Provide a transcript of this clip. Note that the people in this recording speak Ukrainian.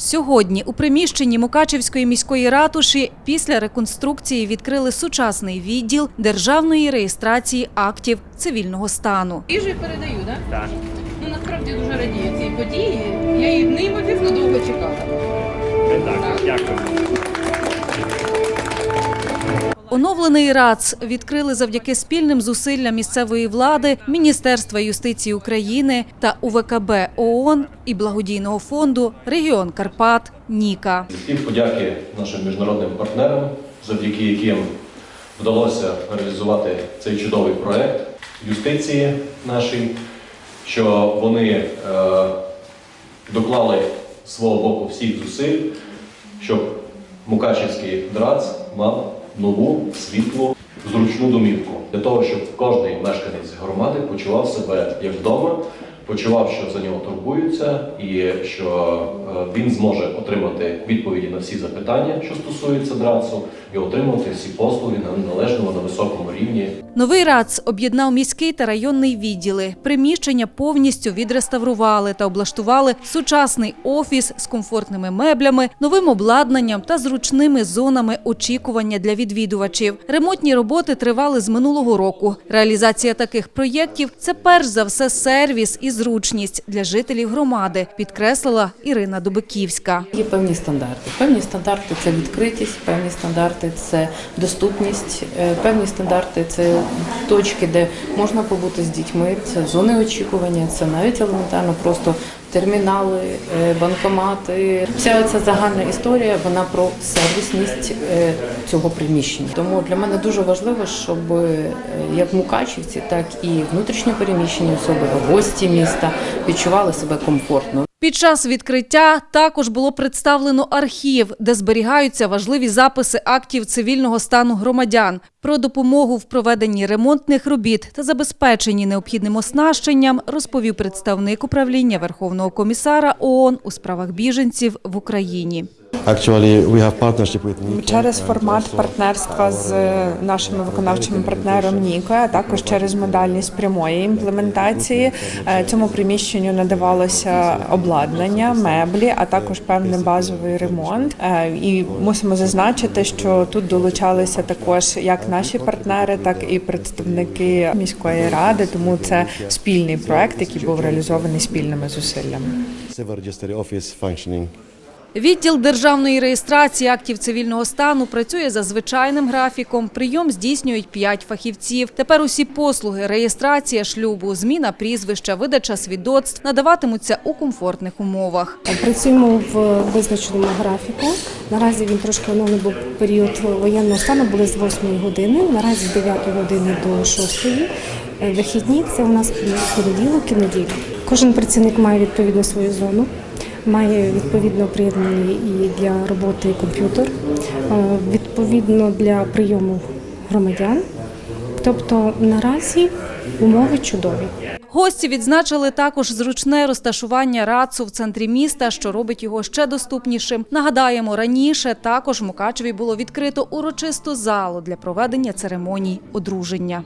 Сьогодні у приміщенні Мукачевської міської ратуші після реконструкції відкрили сучасний відділ державної реєстрації актів цивільного стану. Їжу передаю, так? Так. Ну насправді дуже радію цій події. Я її неймовірно довго чекала. Так, дякую. Оновлений РАЦ відкрили завдяки спільним зусиллям місцевої влади, Міністерства юстиції України та УВКБ ООН і благодійного фонду Регіон Карпат Ніка. Слів подяки нашим міжнародним партнерам, завдяки яким вдалося реалізувати цей чудовий проект юстиції нашій, що вони е, доклали свого боку всіх зусиль, щоб Мукачівський ДРАЦ мав нову світлу, зручну домівку. Для того, щоб кожен мешканець громади почував себе як вдома, почував, що за нього турбуються, і що е, він зможе отримати відповіді на всі запитання, що стосуються ДРАЦу, і отримувати всі послуги на належному на високому рівні Новий РАЦ об'єднав міський та районний відділи. Приміщення повністю відреставрували та облаштували сучасний офіс з комфортними меблями, новим обладнанням та зручними зонами очікування для відвідувачів. Ремонтні роботи тривали з минулого року. Реалізація таких проєктів це перш за все сервіс і зручність для жителів громади, підкреслила Ірина Дубиківська. Є певні стандарти. Певні стандарти це відкритість, певні стандарти це доступність, е, певні стандарти це точки, де можна побути з дітьми, це зони очікування, це навіть елементарно просто термінали, е, банкомати. Вся ця загальна історія вона про сервісність е, цього приміщення. Тому для мене дуже важливо, щоб е, як мукачівці, так і внутрішньо переміщені особи, гості міста відчували себе комфортно. Під час відкриття також було представлено архів, де зберігаються важливі записи актів цивільного стану громадян. Про допомогу в проведенні ремонтних робіт та забезпеченні необхідним оснащенням розповів представник управління Верховного комісара ООН у справах біженців в Україні. Через формат партнерства з е, нашими виконавчими партнером Ніко, а також через модальність прямої імплементації е, цьому приміщенню надавалося обладнання, меблі, а також певний базовий ремонт. Е, І мусимо зазначити, що тут долучалися також як наші партнери, так і представники міської ради. Тому це спільний проект, який був реалізований спільними зусиллями. Відділ державної реєстрації актів цивільного стану працює за звичайним графіком. Прийом здійснюють п'ять фахівців. Тепер усі послуги, реєстрація шлюбу, зміна прізвища, видача свідоцтв надаватимуться у комфортних умовах. Працюємо в визначеному графіку. Наразі він трошки оновлений, бо період воєнного стану були з 8 години, наразі з 9 години до 6. Е, Вихідні це у нас понеділок і неділя. Кожен працівник має відповідно свою зону, має відповідно приєднаний і для роботи комп'ютер, е, відповідно для прийому громадян. Тобто наразі умови чудові. Гості відзначили також зручне розташування рацу в центрі міста, що робить його ще доступнішим. Нагадаємо, раніше також в Мукачеві було відкрито урочисту залу для проведення церемоній одруження.